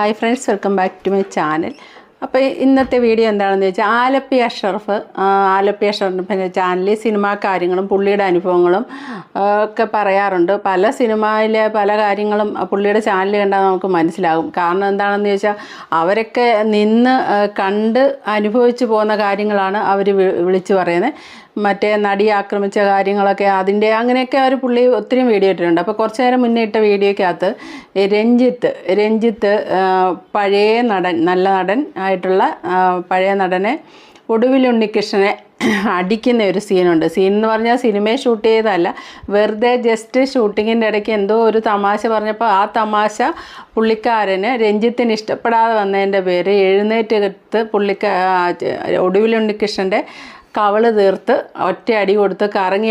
Hi friends welcome back to my channel അപ്പോൾ ഇന്നത്തെ video എന്താണെന്ന് വെച്ചാൽ ആലപ്പി അഷറഫ് ആലപ്പി അഷറഫിന്റെ ചാനലിൽ സിനിമാ കാര്യങ്ങളും പുള്ളിയുടെ അനുഭവങ്ങളും ഒക്കെ പറയാറുണ്ട്. പല സിനിമയിലെ പല കാര്യങ്ങളും പുള്ളിയുടെ ചാനൽ കണ്ടാൽ നമുക്ക് മനസ്സിലാകും. കാരണം എന്താണെന്ന് ചോദിച്ചാൽ അവരൊക്കെ നിന്ന് കണ്ട് അനുഭവിച്ചു പോകുന്ന കാര്യങ്ങളാണ് അവർ വിളിച്ചു പറയുന്നത്. മറ്റേ നടി ആക്രമിച്ച കാര്യങ്ങളൊക്കെ അതിന്റെ അങ്ങനെയൊക്കെ അവർ പുള്ളി ഒത്തിരി വീഡിയോ ഇട്ടിട്ടുണ്ട്. അപ്പോൾ കുറച്ച് നേരം മുന്നേ ഇട്ട വീഡിയോയ്ക്കകത്ത് രഞ്ജിത്ത് രഞ്ജിത്ത് പഴയ നടൻ നല്ല നടൻ ആയിട്ടുള്ള പഴയ നടനെ ഒടുവിൽ ഉണ്ണികൃഷ്ണനെ അടിക്കുന്ന ഒരു സീനുണ്ട്. സീൻ എന്ന് പറഞ്ഞാൽ സിനിമയെ ഷൂട്ട് ചെയ്തതല്ല വെറുതെ ജസ്റ്റ് ഷൂട്ടിങ്ങിന്റെ ഇടയ്ക്ക് എന്തോ ഒരു തമാശ പറഞ്ഞപ്പോൾ ആ തമാശ പുള്ളിക്കാരന് രഞ്ജിത്തിന് ഇഷ്ടപ്പെടാതെ വന്നതിന്റെ പേര് എഴുന്നേറ്റെടുത്ത് പുള്ളിക്ക ഒടുവിൽ ഉണ്ണികൃഷ്ണന്റെ കവൾ തീർത്ത് ഒറ്റയടി കൊടുത്ത് കറങ്ങി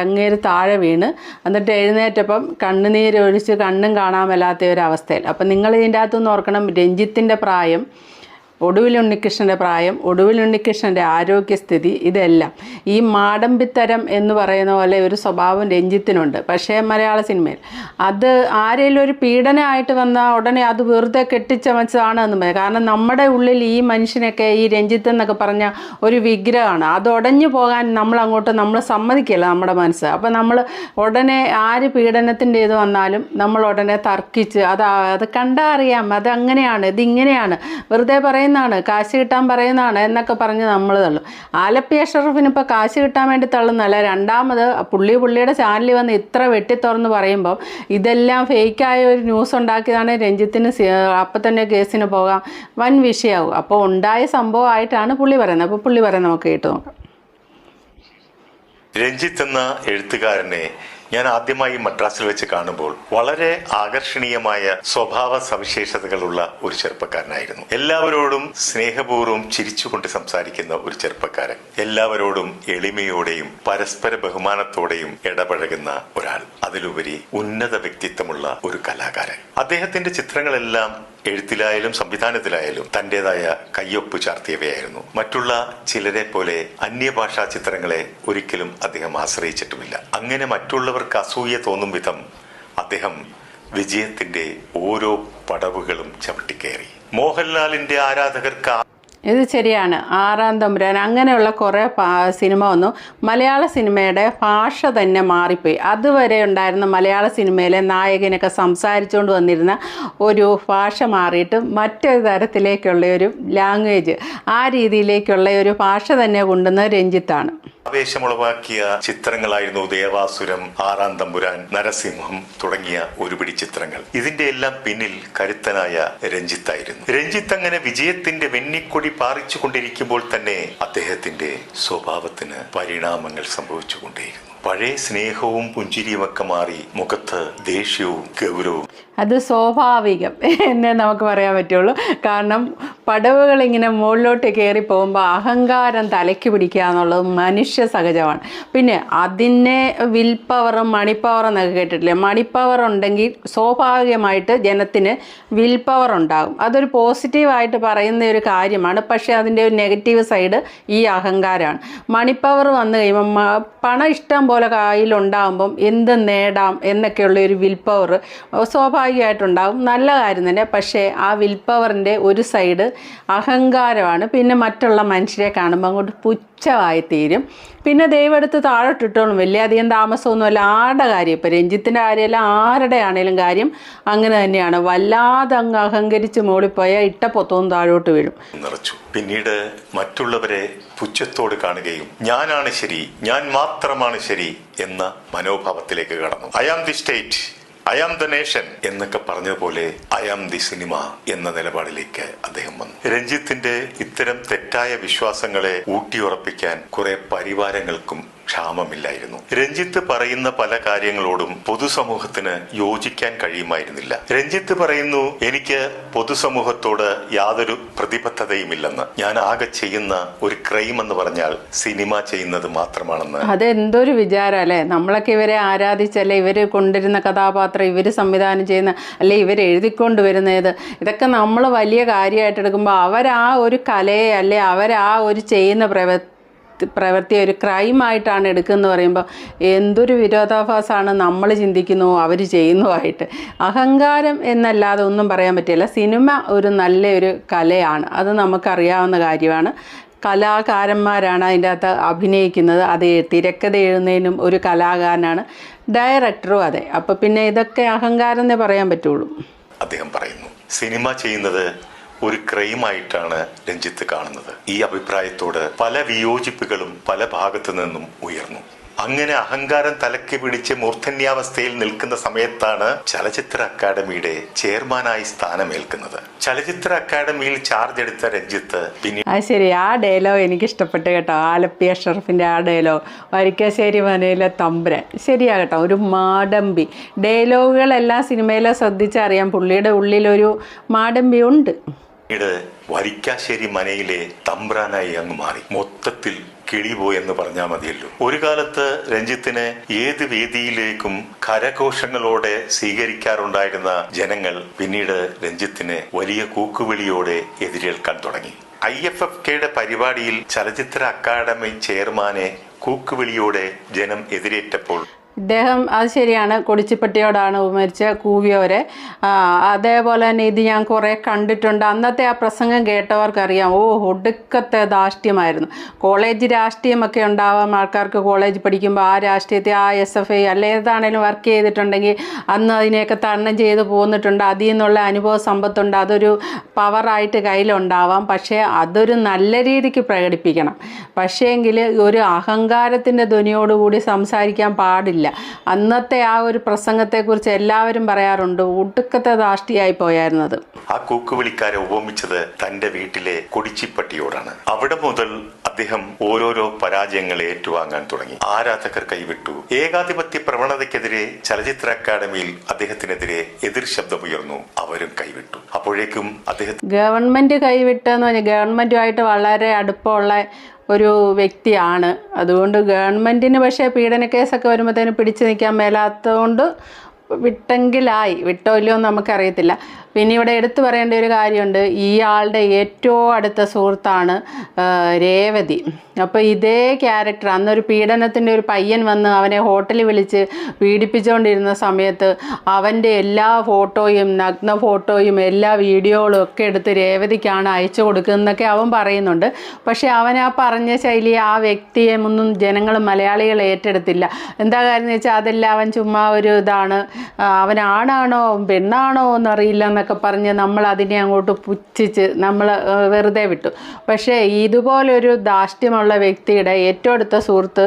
അങ്ങേര് താഴെ വീണ്. എന്നിട്ട് എഴുന്നേറ്റപ്പം കണ്ണുനീരൊഴിച്ച് കണ്ണും കാണാൻ മേലാത്ത ഒരു അവസ്ഥയിൽ. അപ്പം നിങ്ങൾ ഇതിന്റെ അകത്തുനിന്ന് ഓർക്കണം. രഞ്ജിത്തിന്റെ പ്രായം ഒടുവിൽ ഉണ്ണികൃഷ്ണന്റെ പ്രായം ഒടുവിൽ ഉണ്ണികൃഷ്ണന്റെ ആരോഗ്യസ്ഥിതി ഇതെല്ലാം. ഈ മാടമ്പിത്തരം എന്ന് പറയുന്ന പോലെ ഒരു സ്വഭാവം രഞ്ജിത്തിനുണ്ട്. പക്ഷേ മലയാള സിനിമയിൽ. അത് ആരെങ്കിലും ഒരു പീഡനമായിട്ട് വന്നാൽ ഉടനെ അത് വെറുതെ കെട്ടിച്ചമച്ചതാണ് എന്ന് പറയാം. കാരണം നമ്മുടെ ഉള്ളിൽ ഈ മനുഷ്യനൊക്കെ ഈ രഞ്ജിത്ത് എന്നൊക്കെ പറഞ്ഞ ഒരു വിഗ്രഹമാണ്. അത് ഉടഞ്ഞു പോകാൻ നമ്മൾ അങ്ങോട്ട് നമ്മൾ സമ്മതിക്കില്ല നമ്മുടെ മനസ്സ്. അപ്പോൾ നമ്മൾ ഉടനെ ആര് പീഡനത്തിന്റെ ഇത് വന്നാലും നമ്മൾ ഉടനെ തർക്കിച്ച് അത് അത് കണ്ടാൽ അറിയാം. അത് അങ്ങനെയാണ് ഇത് ഇങ്ങനെയാണ് വെറുതെ പറയുന്നതാണ് കാശ് കിട്ടാൻ പറയുന്നതാണ് എന്നൊക്കെ പറഞ്ഞ് നമ്മൾ തള്ളും. ആലപ്പി അഷറഫിന് ഇപ്പോൾ കാശ് കിട്ടാൻ വേണ്ടി തള്ളുന്നല്ല രണ്ടാമത് പുള്ളി പുള്ളിയുടെ ചാനലിൽ വന്ന് ഇത്ര വെട്ടിത്തുറന്ന് പറയുമ്പോൾ ഇതെല്ലാം ഫേക്കായ ഒരു ന്യൂസ് ഉണ്ടാക്കിയതാണ് രഞ്ജിത്തിന് അപ്പം തന്നെ കേസിന് പോകാം വൻ വിഷയമാവും അപ്പോൾ ഉണ്ടായ സംഭവമായിട്ടാണ് പുള്ളി പറയുന്നത്. അപ്പോൾ പുള്ളി പറയുന്നത് നമുക്ക് കേട്ട് നോക്കാം. രഞ്ജിത്ത് എന്ന എഴുത്തുകാരനെ ഞാൻ ആദ്യമായി മദ്രാസിൽ വെച്ച് കാണുമ്പോൾ വളരെ ആകർഷണീയമായ സ്വഭാവ സവിശേഷതകളുള്ള ഒരു ചെറുപ്പക്കാരനായിരുന്നു. എല്ലാവരോടും സ്നേഹപൂർവം ചിരിച്ചുകൊണ്ട് സംസാരിക്കുന്ന ഒരു ചെറുപ്പക്കാരൻ. എല്ലാവരോടും എളിമയോടെയും പരസ്പര ബഹുമാനത്തോടെയും ഇടപഴകുന്ന ഒരാൾ. അതിലുപരി ഉന്നത വ്യക്തിത്വമുള്ള ഒരു കലാകാരൻ. അദ്ദേഹത്തിന്റെ ചിത്രങ്ങളെല്ലാം എഴുത്തിലായാലും സംവിധാനത്തിലായാലും തന്റേതായ കയ്യൊപ്പ് ചാർത്തിയവയായിരുന്നു. മറ്റുള്ള ചിലരെ പോലെ അന്യഭാഷാ ചിത്രങ്ങളെ ഒരിക്കലും അദ്ദേഹം ആശ്രയിച്ചിട്ടുമില്ല. അങ്ങനെ മറ്റുള്ളവർക്ക് അസൂയ തോന്നും വിധം അദ്ദേഹം വിജയത്തിന്റെ ഓരോ പടവുകളും ചവിട്ടിക്കയറി. മോഹൻലാലിന്റെ ആരാധകർക്ക് ഇത് ശരിയാണ്. ആറാം തമ്പുരാൻ. അങ്ങനെയുള്ള കുറേ സിനിമ വന്നു. മലയാള സിനിമയുടെ ഭാഷ തന്നെ മാറിപ്പോയി. അതുവരെ ഉണ്ടായിരുന്ന മലയാള സിനിമയിലെ നായകനൊക്കെ സംസാരിച്ചുകൊണ്ട് വന്നിരുന്ന ഒരു ഭാഷ മാറിയിട്ട് മറ്റൊരു തരത്തിലേക്കുള്ള ഒരു ലാംഗ്വേജ് ആ രീതിയിലേക്കുള്ള ഒരു ഭാഷ തന്നെ കൊണ്ടുവന്ന രഞ്ജിത്താണ്. ആവേശമുളവാക്കിയ ചിത്രങ്ങളായിരുന്നു ദേവാസുരം ആറാം തമ്പുരാൻ നരസിംഹം തുടങ്ങിയ ഒരുപിടി ചിത്രങ്ങൾ. ഇതിന്റെ എല്ലാം പിന്നിൽ കരുത്തനായ രഞ്ജിത്തായിരുന്നു. രഞ്ജിത്ത് അങ്ങനെ വിജയത്തിന്റെ വെന്നിക്കൊടി പാറിച്ചു കൊണ്ടിരിക്കുമ്പോൾ തന്നെ അദ്ദേഹത്തിന്റെ സ്വഭാവത്തിന് പരിണാമങ്ങൾ സംഭവിച്ചുകൊണ്ടേയിരുന്നു. പഴയ സ്നേഹവും പുഞ്ചിരിയുമൊക്കെ മാറി മുഖത്ത് ദേഷ്യവും ഗൗരവവും. അത് സ്വാഭാവികം. എന്നേ നമുക്ക് പറയാൻ പറ്റുള്ളൂ. കാരണം പടവുകൾ ഇങ്ങനെ മുകളിലോട്ട് കയറി പോകുമ്പോൾ അഹങ്കാരം തലയ്ക്ക് പിടിക്കുക എന്നുള്ളത് മനുഷ്യ സഹജമാണ്. പിന്നെ അതിനെ വിൽ പവറും മണി പവറും എന്നൊക്കെ കേട്ടിട്ടില്ലേ? മണി പവർ ഉണ്ടെങ്കിൽ സ്വാഭാവികമായിട്ട് ജനത്തിന് വിൽ പവർ ഉണ്ടാകും. അതൊരു പോസിറ്റീവായിട്ട് പറയുന്ന ഒരു കാര്യമാണ്. പക്ഷേ അതിന്റെ ഒരു നെഗറ്റീവ് സൈഡ് ഈ അഹങ്കാരമാണ്. മണിപ്പവർ വന്നു കഴിയുമ്പോൾ പണം ഇഷ്ടം പോലെ കയ്യിലുണ്ടാകുമ്പം എന്ത് നേടാം എന്നൊക്കെയുള്ള ഒരു വിൽ പവർ സ്വാഭാവികമായിട്ടുണ്ടാകും. നല്ല കാര്യം തന്നെ. പക്ഷേ ആ വിൽ പവറിന്റെ ഒരു സൈഡ് അഹങ്കാരമാണ്. പിന്നെ മറ്റുള്ള മനുഷ്യരെ കാണുമ്പോൾ അങ്ങോട്ട് പുച്ഛമായി തീരും. പിന്നെ ദൈവം എടുത്ത് താഴോട്ടിട്ടോളും. വലിയ അധികം താമസമൊന്നുമല്ല. ആരുടെ കാര്യം? ഇപ്പം രഞ്ജിത്തിന്റെ കാര്യമല്ല ആരുടെ ആണേലും കാര്യം അങ്ങനെ തന്നെയാണ്. വല്ലാതെ അങ്ങ് അഹങ്കരിച്ച് മൂളിപ്പോയാൽ ഇട്ട പൊത്തവും താഴോട്ട് വീഴും. നിറച്ചു. പിന്നീട് മറ്റുള്ളവരെ പുച്ഛത്തോട് കാണുകയും ഞാനാണ് ശരി ഞാൻ മാത്രമാണ് ശരി എന്ന മനോഭാവത്തിലേക്ക് കടന്നു. I am the state I am the nation എന്നൊക്കെ പറഞ്ഞതുപോലെ ഐ ആം ദി സിനിമ എന്ന നിലപാടിലേക്ക് അദ്ദേഹം വന്നു. രഞ്ജിത്തിന്റെ ഇത്തരം തെറ്റായ വിശ്വാസങ്ങളെ ഊട്ടിയുറപ്പിക്കാൻ കുറെ പരിവാരങ്ങൾക്കും ക്ഷാമമില്ലായിരുന്നു. രഞ്ജിത്ത് പറയുന്ന പല കാര്യങ്ങളോടും പൊതുസമൂഹത്തിന് യോജിക്കാൻ കഴിയുമായിരുന്നില്ല. രഞ്ജിത്ത് പറയുന്നു എനിക്ക് പൊതുസമൂഹത്തോട് യാതൊരു പ്രതിബദ്ധതയുമില്ലെന്ന്. ഞാൻ ആകെ ചെയ്യുന്ന ഒരു ക്രൈം എന്ന് പറഞ്ഞാൽ സിനിമ ചെയ്യുന്നത് മാത്രമാണെന്ന്. അതെന്തൊരു വിചാരം അല്ലേ? നമ്മളൊക്കെ ഇവരെ ആരാധിച്ചല്ലേ ഇവർ കൊണ്ടിരുന്ന കഥാപാത്രം ഇവർ സംവിധാനം ചെയ്യുന്ന അല്ലെ ഇവർ എഴുതിക്കൊണ്ട് വരുന്നത്. ഇതൊക്കെ നമ്മൾ വലിയ കാര്യമായിട്ട് എടുക്കുമ്പോൾ അവർ ആ ഒരു കലയെ അല്ലെ അവർ ആ ഒരു ചെയ്യുന്ന പ്രവ പ്രവൃത്തി ഒരു ക്രൈമായിട്ടാണ് എടുക്കുന്നത് പറയുമ്പോൾ എന്തൊരു വിരോധാഭാസമാണ് നമ്മൾ ചിന്തിക്കുന്നു അവർ ചെയ്യുന്നതുമായിട്ട് അഹങ്കാരം എന്നല്ലാതെ ഒന്നും പറയാൻ പറ്റില്ല. സിനിമ ഒരു നല്ലൊരു കലയാണ്. അത് നമുക്കറിയാവുന്ന കാര്യമാണ്. കലാകാരന്മാരാണ് അതിന്റെ അകത്ത് അഭിനയിക്കുന്നത്. അത് തിരക്കഥ എഴുതുന്നതിനും ഒരു കലാകാരനാണ്. ഡയറക്ടറും അതെ. അപ്പോൾ പിന്നെ ഇതൊക്കെ അഹങ്കാരം എന്നേ പറയാൻ പറ്റുള്ളൂ. അദ്ദേഹം പറയുന്നു സിനിമ ചെയ്യുന്നത് ഒരു ക്രൈമായിട്ടാണ് രഞ്ജിത്ത് കാണുന്നത്. ഈ അഭിപ്രായത്തോട് പല വിയോജിപ്പുകളും പല ഭാഗത്തു നിന്നും ഉയർന്നു. അങ്ങനെ അഹങ്കാരം തലക്ക് പിടിച്ച് മൂർധന്യാവസ്ഥയിൽ നിൽക്കുന്ന സമയത്താണ് ചലച്ചിത്ര അക്കാദമിയുടെ ചെയർമാനായി സ്ഥാനമേൽക്കുന്നത്. ചലച്ചിത്ര അക്കാദമിയിൽ ചാർജ് എടുത്ത രഞ്ജിത്ത് പിന്നീട് ആ ശരി ആ ഡയലോഗ് എനിക്ക് ഇഷ്ടപ്പെട്ടു കേട്ടോ. ആലപ്പി അഷറഫിന്റെ ആ ഡയലോഗ്. വരിക്കാശ്ശേരി മനയിലെ തമ്പുരൻ. ശരിയാ കേട്ടോ ഒരു മാടമ്പി. ഡയലോഗുകൾ ഡയലോഗുകളെല്ലാം സിനിമയിലെ ശ്രദ്ധിച്ചറിയാം. പുള്ളിയുടെ ഉള്ളിലൊരു മാടമ്പി ഉണ്ട്. പിന്നീട് വരിക്കാശ്ശേരി മനയിലെ തമ്പ്രാനായി അങ്ങ് മാറി. മൊത്തത്തിൽ കിളിപോയെന്ന് പറഞ്ഞാൽ മതിയല്ലോ. ഒരു കാലത്ത് രഞ്ജിത്തിനെ ഏത് വേദിയിലേക്കും കരഘോഷങ്ങളോടെ സ്വീകരിക്കാറുണ്ടായിരുന്ന ജനങ്ങൾ പിന്നീട് രഞ്ജിത്തിനെ വലിയ കൂക്കുവിളിയോടെ എതിരേൽക്കാൻ തുടങ്ങി. ഐ എഫ് എഫ് കെയുടെ പരിപാടിയിൽ ചലച്ചിത്ര അക്കാദമി ചെയർമാനെ കൂക്കുവിളിയോടെ ജനം എതിരേറ്റപ്പോൾ ഇദ്ദേഹം അത് ശരിയാണ് കൊടിച്ചിപ്പട്ടിയോടാണ് ഉപമരിച്ച കൂവിയവരെ അതേപോലെ തന്നെ ഇത് ഞാൻ കുറേ കണ്ടിട്ടുണ്ട്. അന്നത്തെ ആ പ്രസംഗം കേട്ടവർക്കറിയാം. ഓ ഒടുക്കത്തെ ധാഷ്ട്യമായിരുന്നു കോളേജ് രാഷ്ട്രീയമൊക്കെ ഉണ്ടാവാം. ആൾക്കാർക്ക് കോളേജ് പഠിക്കുമ്പോൾ ആ രാഷ്ട്രീയത്തെ ആ എസ് എഫ് ഐ അല്ലെ ഏതാണേലും വർക്ക് ചെയ്തിട്ടുണ്ടെങ്കിൽ അന്ന് അതിനെയൊക്കെ തരണം ചെയ്ത് പോന്നിട്ടുണ്ട്. അതിൽ നിന്നുള്ള അനുഭവ സമ്പത്തുണ്ട്. അതൊരു പവറായിട്ട് കയ്യിലുണ്ടാവാം. പക്ഷേ അതൊരു നല്ല രീതിക്ക് പ്രകടിപ്പിക്കണം. പക്ഷേ എങ്കിൽ ഒരു അഹങ്കാരത്തിന്റെ ധ്വനിയോടുകൂടി സംസാരിക്കാൻ പാടില്ല. അന്നത്തെ ആ ഒരു പ്രസംഗത്തെക്കുറിച്ച് എല്ലാവരും പറയാറുണ്ട് ഒടുക്കത്തെ ദാഷ്ടിയായി പോയായിരുന്നത്. ആ കൂക്കുവിളിക്കാരെ ഉപമിച്ചത് തന്റെ വീട്ടിലെ കൊടിച്ചിപ്പട്ടിയോടാണ്. അവിടെ മുതൽ അദ്ദേഹം ഓരോരോ പരാജയങ്ങൾ ഏറ്റുവാങ്ങാൻ തുടങ്ങി. ആരാധകർ കൈവിട്ടു. ഏകാധിപത്യ പ്രവണതയ്ക്കെതിരെ ചലച്ചിത്ര അക്കാദമിയിൽ അദ്ദേഹത്തിനെതിരെ എതിർ ശബ്ദമുയർന്നു. അവരും കൈവിട്ടു. അപ്പോഴേക്കും അദ്ദേഹം ഗവൺമെന്റ് കൈവിട്ടെന്ന് പറഞ്ഞാൽ ഗവൺമെന്റുമായിട്ട് വളരെ അടുപ്പമുള്ള ഒരു വ്യക്തിയാണ്. അതുകൊണ്ട് ഗവൺമെന്റിന് പക്ഷേ പീഡന കേസൊക്കെ വരുമ്പോഴത്തേന് പിടിച്ചു നിൽക്കാൻ മേലാത്തതുകൊണ്ട് വിട്ടെങ്കിലായി. വിട്ടോ ഇല്ലയോ എന്ന് നമുക്കറിയത്തില്ല. പിന്നെ ഇവിടെ എടുത്തു പറയേണ്ട ഒരു കാര്യമുണ്ട്. ഇയാളുടെ ഏറ്റവും അടുത്ത സുഹൃത്താണ് രേവതി. അപ്പോൾ ഇതേ ക്യാരക്ടർ അന്നൊരു പീഡനത്തിന്റെ ഒരു പയ്യൻ വന്ന് അവനെ ഹോട്ടലിൽ വിളിച്ച് പീഡിപ്പിച്ചുകൊണ്ടിരുന്ന സമയത്ത് അവന്റെ എല്ലാ ഫോട്ടോയും നഗ്ന ഫോട്ടോയും എല്ലാ വീഡിയോകളും ഒക്കെ എടുത്ത് രേവതിക്കാണ് അയച്ചു കൊടുക്കുന്നതൊക്കെ അവൻ പറയുന്നുണ്ട്. പക്ഷേ അവൻ ആ പറഞ്ഞ ശൈലി ആ വ്യക്തിയെ ഒന്നും ജനങ്ങൾ മലയാളികൾ ഏറ്റെടുത്തില്ല. എന്താ കാര്യം എന്ന് വെച്ചാൽ അതെല്ലാം അവൻ ചുമ്മാ ഒരു ഇതാണ്. അവനാണാണോ പെണ്ണാണോ എന്നറിയില്ല എന്നൊക്കെ പറഞ്ഞ് നമ്മൾ അതിനെ അങ്ങോട്ട് പുച്ഛിച്ച് നമ്മൾ വെറുതെ വിട്ടു. പക്ഷേ ഇതുപോലൊരു ധാഷ്ട്യമുള്ള വ്യക്തിയുടെ ഏറ്റവും അടുത്ത സുഹൃത്ത്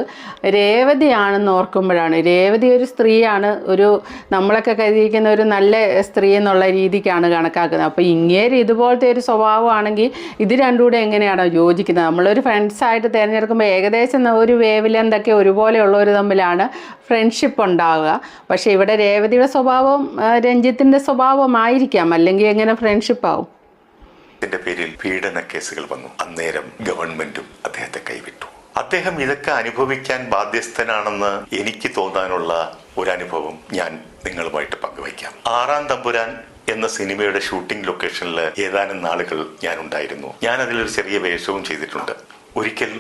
രേവതിയാണെന്ന് ഓർക്കുമ്പോഴാണ്. രേവതി ഒരു സ്ത്രീയാണ് ഒരു നമ്മളൊക്കെ കരുതിയിരിക്കുന്ന ഒരു നല്ല സ്ത്രീ എന്നുള്ള രീതിക്കാണ് കണക്കാക്കുന്നത്. അപ്പോൾ ഇങ്ങേര് ഇതുപോലത്തെ ഒരു സ്വഭാവമാണെങ്കിൽ ഇത് രണ്ടും കൂടെ എങ്ങനെയാണ് യോജിക്കുന്നത്? നമ്മളൊരു ഫ്രണ്ട്സായിട്ട് തിരഞ്ഞെടുക്കുമ്പോൾ ഏകദേശം ഒരു വേവിലെന്തൊക്കെ ഒരുപോലെയുള്ളവർ തമ്മിലാണ് ഫ്രണ്ട്ഷിപ്പ് ഉണ്ടാവുക. പക്ഷേ ഇവിടെ രേവതിയുടെ സ്വഭാവം രഞ്ജിത്തിന്റെ സ്വഭാവമായിരിക്കാം അല്ലെങ്കിൽ എങ്ങനെ ഫ്രണ്ട്ഷിപ്പ് ആവും? ഇതിന്റെ പേരിൽ പീഡന കേസുകൾ വന്നു. അന്നേരം ഗവൺമെന്റും അദ്ദേഹത്തെ കൈവിട്ടു. അദ്ദേഹം ഇതൊക്കെ അനുഭവിക്കാൻ ബാധ്യസ്ഥനാണെന്ന് എനിക്ക് തോന്നാനുള്ള ഒരു അനുഭവം ഞാൻ നിങ്ങളുമായിട്ട് പങ്കുവയ്ക്കാം. ആറാം തമ്പുരാൻ എന്ന സിനിമയുടെ ഷൂട്ടിംഗ് ലൊക്കേഷനിൽ ഏതാനും നാളുകൾ ഞാൻ ഉണ്ടായിരുന്നു. ഞാൻ അതിലൊരു ചെറിയ വേഷവും ചെയ്തിട്ടുണ്ട്. ഒരിക്കൽ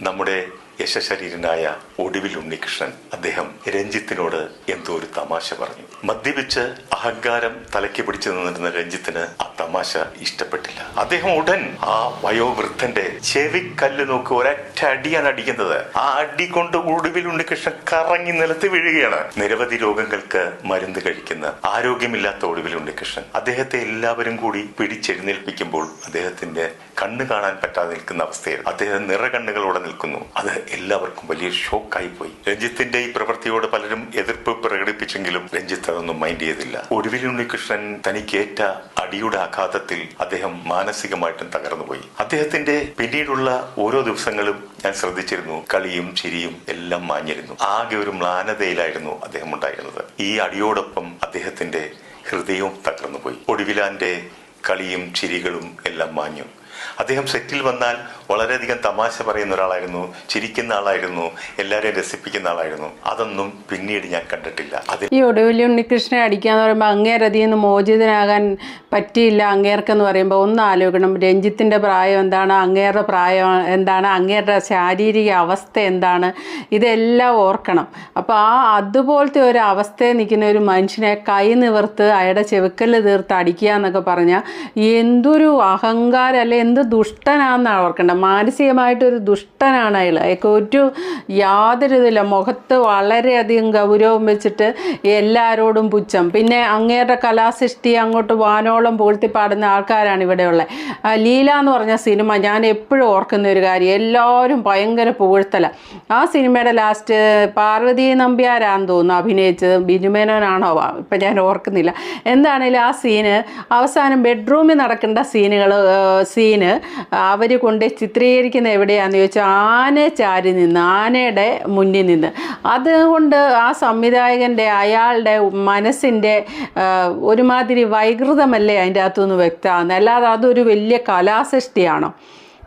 നമ്മുടെ യശശരീരനായ ഒടുവിൽ ഉണ്ണികൃഷ്ണൻ അദ്ദേഹം രഞ്ജിത്തിനോട് എന്തോ ഒരു തമാശ പറഞ്ഞു. മദ്യപിച്ച് അഹങ്കാരം തലയ്ക്ക് പിടിച്ചു നിന്നിരുന്ന രഞ്ജിത്തിന് ആ തമാശ ഇഷ്ടപ്പെട്ടില്ല. അദ്ദേഹം ഉടൻ ആ വയോവൃദ്ധന്റെ ചെവിക്കല്ല് നോക്കി ഒരൊറ്റ അടിയാണ് അടിക്കുന്നത്. ആ അടി കൊണ്ട് ഒടുവിൽ ഉണ്ണികൃഷ്ണൻ കറങ്ങി നിലത്ത് വീഴുകയാണ്. നിരവധി രോഗങ്ങൾക്ക് മരുന്ന് കഴിക്കുന്ന ആരോഗ്യമില്ലാത്ത ഒടുവിൽ ഉണ്ണികൃഷ്ണൻ അദ്ദേഹത്തെ എല്ലാവരും കൂടി പിടിച്ചെഴുന്നേൽപ്പിക്കുമ്പോൾ അദ്ദേഹത്തിന്റെ കണ്ണ് കാണാൻ പറ്റാതെ നിൽക്കുന്ന അവസ്ഥയിൽ അദ്ദേഹം നിറകണ്ണുകളോടെ നിൽക്കുന്നു. അത് എല്ലാവർക്കും വലിയ ഷോക്കായി പോയി രഞ്ജിത്തിന്റെ ഈ പ്രവൃത്തിയോട് പലരും എതിർപ്പ് പ്രകടിപ്പിച്ചെങ്കിലും രഞ്ജിത്ത് അതൊന്നും മൈൻഡ് ചെയ്തില്ല. ഒടുവിൽ ഉണ്ണികൃഷ്ണൻ തനിക്കേറ്റ അടിയുടെ ആഘാതത്തിൽ അദ്ദേഹം മാനസികമായിട്ടും തകർന്നുപോയി. അദ്ദേഹത്തിന്റെ പിന്നീടുള്ള ഓരോ ദിവസങ്ങളും ഞാൻ ശ്രദ്ധിച്ചിരുന്നു. കളിയും ചിരിയും എല്ലാം മാഞ്ഞിരുന്നു. ആകെ ഒരു മ്ലാനതയിലായിരുന്നു അദ്ദേഹം ഉണ്ടായിരുന്നത്. ഈ അടിയോടൊപ്പം അദ്ദേഹത്തിന്റെ ഹൃദയവും തകർന്നുപോയി. ഒടുവിലാന്റെ കളിയും ചിരികളും എല്ലാം മാഞ്ഞു. അദ്ദേഹം സെറ്റിൽ വന്നാൽ വളരെയധികം തമാശ പറയുന്ന ഒരാളായിരുന്നു ചിരിക്കുന്ന ആളായിരുന്നു എല്ലാവരെയും രസിപ്പിക്കുന്ന ആളായിരുന്നു. അതൊന്നും പിന്നീട് ഞാൻ കണ്ടിട്ടില്ല. അതിൽ ഈ ഒടുവലി ഉണ്ണികൃഷ്ണനെ അടിക്കാന്ന് പറയുമ്പോൾ അങ്ങേരതിൽ നിന്ന് മോചിതനാകാൻ പറ്റിയില്ല അങ്ങേർക്കെന്ന് പറയുമ്പോൾ ഒന്ന് ആലോചിക്കണം. രഞ്ജിത്തിന്റെ പ്രായം എന്താണ്? അങ്ങേരുടെ പ്രായം എന്താണ്? അങ്ങേരുടെ ശാരീരിക അവസ്ഥ എന്താണ്? ഇതെല്ലാം ഓർക്കണം. അപ്പോൾ ആ അതുപോലത്തെ ഒരു അവസ്ഥയിൽ നിൽക്കുന്ന ഒരു മനുഷ്യനെ കൈ നിവർത്ത് അയാളുടെ ചെവുക്കൽ തീർത്ത് അടിക്കുക എന്നൊക്കെ പറഞ്ഞാൽ എന്തൊരു അഹങ്കാരം അല്ലെ എന്ത് ദുഷ്ടനാണെന്നാണ് ഓർക്കേണ്ടത് മാനസികമായിട്ടൊരു ദുഷ്ടനാണ് അയാൾ അയാൾക്ക് ഒരു യാതൊരു ഇതില്ല. മുഖത്ത് വളരെയധികം ഗൗരവം വെച്ചിട്ട് എല്ലാവരോടും പുച്ഛം. പിന്നെ അങ്ങേരുടെ കലാസൃഷ്ടി അങ്ങോട്ട് വാനോളം പൂഴ്ത്തി പാടുന്ന ആൾക്കാരാണ് ഇവിടെയുള്ളത് ലീല എന്ന് പറഞ്ഞ സിനിമ ഞാൻ എപ്പോഴും ഓർക്കുന്ന ഒരു കാര്യം. എല്ലാവരും ഭയങ്കര പുകഴ്ത്തല. ആ സിനിമയുടെ ലാസ്റ്റ് പാർവതി നമ്പ്യാരാന്ന് തോന്നുന്നു അഭിനയിച്ചത്. ബിജുമേനോനാണോ ഇപ്പം ഞാൻ ഓർക്കുന്നില്ല. എന്താണേലും ആ സീന് അവസാനം ബെഡ്റൂമിൽ നടക്കേണ്ട സീനുകൾ സീന് അവർ കൊണ്ട് ചിത്രീകരിക്കുന്ന എവിടെയാണെന്ന് ചോദിച്ചാൽ ആന ചാരി നിന്ന് ആനയുടെ മുന്നിൽ നിന്ന്. അതുകൊണ്ട് ആ സംവിധായകന്റെ അയാളുടെ മനസ്സിന്റെ ഒരുമാതിരി വൈകൃതമല്ലേ അതിന്റെ അകത്തുനിന്ന് വ്യക്തമാകുന്നത്. അല്ലാതെ അതൊരു വലിയ കലാസൃഷ്ടിയാണോ?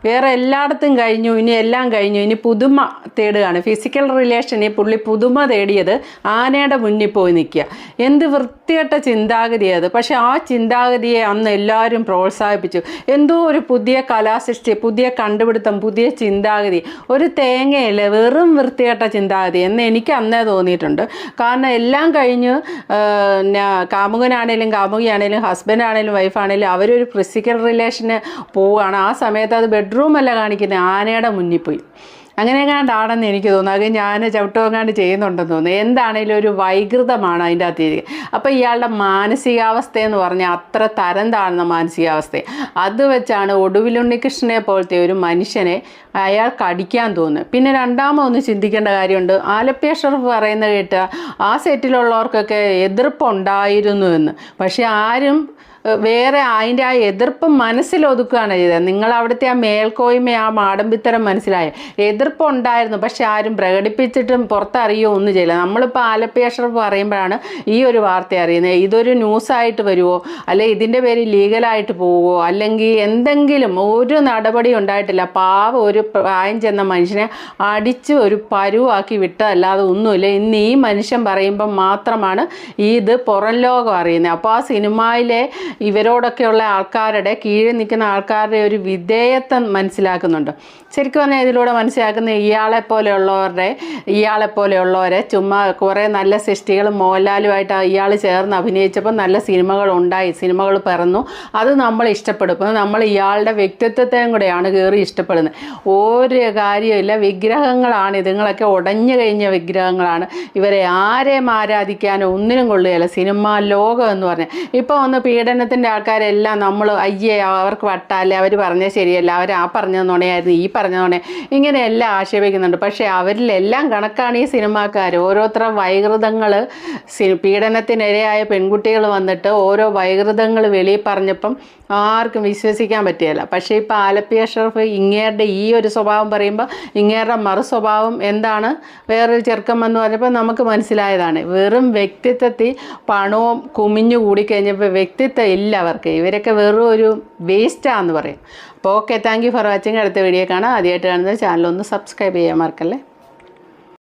വേറെ എല്ലായിടത്തും കഴിഞ്ഞു ഇനി എല്ലാം കഴിഞ്ഞു. ഇനി പുതുമ തേടുകയാണ്. ഫിസിക്കൽ റിലേഷൻ ഈ പുള്ളി പുതുമ തേടിയത് ആനയുടെ മുന്നിൽ പോയി നിൽക്കുക. എന്ത് വൃത്തികെട്ട ചിന്താഗതി അത്. പക്ഷെ ആ ചിന്താഗതിയെ അന്ന് എല്ലാവരും പ്രോത്സാഹിപ്പിച്ചു. എന്തോ ഒരു പുതിയ കലാസൃഷ്ടി പുതിയ കണ്ടുപിടുത്തം പുതിയ ചിന്താഗതി. ഒരു തേങ്ങയില്ല വെറും വൃത്തികെട്ട ചിന്താഗതി എന്ന് എനിക്ക് അന്നേ തോന്നിയിട്ടുണ്ട്. കാരണം എല്ലാം കഴിഞ്ഞ് കാമുകനാണേലും കാമുകിയാണേലും ഹസ്ബൻഡ് ആണേലും വൈഫാണേലും അവരൊരു ഫിസിക്കൽ റിലേഷന് പോവുകയാണ്. ആ സമയത്ത് അത് ബെഡ്റൂം അല്ല കാണിക്കുന്നത് ആനയുടെ മുന്നിൽ പോയി. അങ്ങനെയെങ്ങാണ്ടാണെന്ന് എനിക്ക് തോന്നുന്നു. അത് ഞാൻ ചവിട്ടുവങ്ങാണ്ട് ചെയ്യുന്നുണ്ടെന്ന് തോന്നുന്നു. എന്താണേലും ഒരു വൈകൃതമാണ് അതിന്റെ അകത്ത് അപ്പോൾ ഇയാളുടെ മാനസികാവസ്ഥ എന്ന് പറഞ്ഞാൽ അത്ര തരം താഴ്ന്ന മാനസികാവസ്ഥ. അത് വെച്ചാണ് ഒടുവിലുണ്ണികൃഷ്ണനെ പോലത്തെ ഒരു മനുഷ്യനെ അയാൾ കടിക്കാൻ തോന്നുന്നത്. പിന്നെ രണ്ടാമതൊന്ന് ചിന്തിക്കേണ്ട കാര്യമുണ്ട്. ആലപ്പി അഷറഫ് പറയുന്നത് കേട്ട ആ സെറ്റിലുള്ളവർക്കൊക്കെ എതിർപ്പുണ്ടായിരുന്നു എന്ന്. പക്ഷെ ആരും വേറെ അതിന്റെ ആ എതിർപ്പ് മനസ്സിലൊതുക്കുകയാണ് ചെയ്തത്. നിങ്ങൾ അവിടുത്തെ ആ മേൽക്കോയ്മ ആ മാടമ്പിത്തരം മനസ്സിലായ? എതിർപ്പുണ്ടായിരുന്നു പക്ഷെ ആരും പ്രകടിപ്പിച്ചിട്ടും പുറത്തറിയോ ഒന്നും ചെയ്യില്ല. നമ്മളിപ്പോൾ ആലപ്പി അഷറഫ് പറയുമ്പോഴാണ് ഈ ഒരു വാർത്ത അറിയുന്നത്. ഇതൊരു ന്യൂസായിട്ട് വരുമോ അല്ലെ ഇതിന്റെ പേര് ലീഗലായിട്ട് പോവുമോ അല്ലെങ്കിൽ എന്തെങ്കിലും ഒരു നടപടി ഉണ്ടായിട്ടില്ല. പാവ ഒരു പ്രായം ചെന്ന മനുഷ്യനെ അടിച്ച് ഒരു പരുവാക്കി വിട്ടതല്ലാതെ ഒന്നുമില്ല. ഇന്ന് ഈ മനുഷ്യൻ പറയുമ്പം മാത്രമാണ് ഇത് പുറം ലോകം അറിയുന്നത്. അപ്പോൾ ആ സിനിമയിലെ ഇവരോടൊക്കെയുള്ള ആൾക്കാരുടെ കീഴിൽ നിൽക്കുന്ന ആൾക്കാരുടെ ഒരു വിധേയത്വം മനസ്സിലാക്കുന്നുണ്ട്. ശരിക്കും പറഞ്ഞാൽ ഇതിലൂടെ മനസ്സിലാക്കുന്ന ഇയാളെ പോലെയുള്ളവരുടെ ഇയാളെ പോലെയുള്ളവരെ ചുമ്മാ കുറേ നല്ല സൃഷ്ടികളും മോഹൻലാലുമായിട്ട് ഇയാൾ ചേർന്ന് അഭിനയിച്ചപ്പോൾ നല്ല സിനിമകൾ ഉണ്ടായി സിനിമകൾ പിറന്നു. അത് നമ്മൾ ഇഷ്ടപ്പെടും. നമ്മൾ ഇയാളുടെ വ്യക്തിത്വത്തെയും കൂടെയാണ് കയറി ഇഷ്ടപ്പെടുന്നത്. ഒരു കാര്യമില്ല വിഗ്രഹങ്ങളാണ് ഇതുങ്ങളൊക്കെ ഉടഞ്ഞു കഴിഞ്ഞ വിഗ്രഹങ്ങളാണ്. ഇവരെ ആരെയും ആരാധിക്കാനോ ഒന്നിനും കൊള്ളുകയില്ല. സിനിമാ ലോകം എന്ന് പറഞ്ഞാൽ. ഇപ്പോൾ ഒന്ന് പീഡനത്തിന്റെ ആൾക്കാരെല്ലാം നമ്മൾ അയ്യേ അവർക്ക് വട്ടാല്ലേ? അവർ പറഞ്ഞത് ശരിയല്ല. അവർ ആ പറഞ്ഞത് നുണയായിരുന്നു ഈ പറഞ്ഞത് നുണ ഇങ്ങനെയെല്ലാം ആക്ഷേപിക്കുന്നുണ്ട്. പക്ഷേ അവരിലെല്ലാം കണക്കാണ് ഈ സിനിമാക്കാർ ഓരോരുത്തർ വൈകൃതങ്ങൾ പീഡനത്തിനിരയായ പെൺകുട്ടികൾ വന്നിട്ട് ഓരോ വൈകൃതങ്ങൾ വെളിയിൽ പറഞ്ഞപ്പം ആർക്കും വിശ്വസിക്കാൻ പറ്റിയല്ല. പക്ഷേ ഇപ്പോൾ ആലപ്പിയ ഷർഫ് ഇങ്ങേരുടെ ഈ ഒരു സ്വഭാവം പറയുമ്പോൾ ഇങ്ങേരുടെ മറു സ്വഭാവം എന്താണ്? വേറൊരു ചെറുക്കം എന്ന് പറഞ്ഞപ്പോൾ നമുക്ക് മനസ്സിലായതാണ്. വെറും വ്യക്തിത്വത്തിൽ പണവും കുമിഞ്ഞു കൂടിക്കഴിഞ്ഞപ്പോൾ വ്യക്തിത്വം ഇല്ല അവർക്ക് ഇവരൊക്കെ വെറും ഒരു വേസ്റ്റാന്ന് പറയും. അപ്പോൾ okay thank you for watching അടുത്ത വീഡിയോ കാണാം. ആദ്യമായിട്ട് കാണുന്ന ചാനൽ ഒന്ന് സബ്സ്ക്രൈബ് ചെയ്യാൻ മറക്കല്ലേ?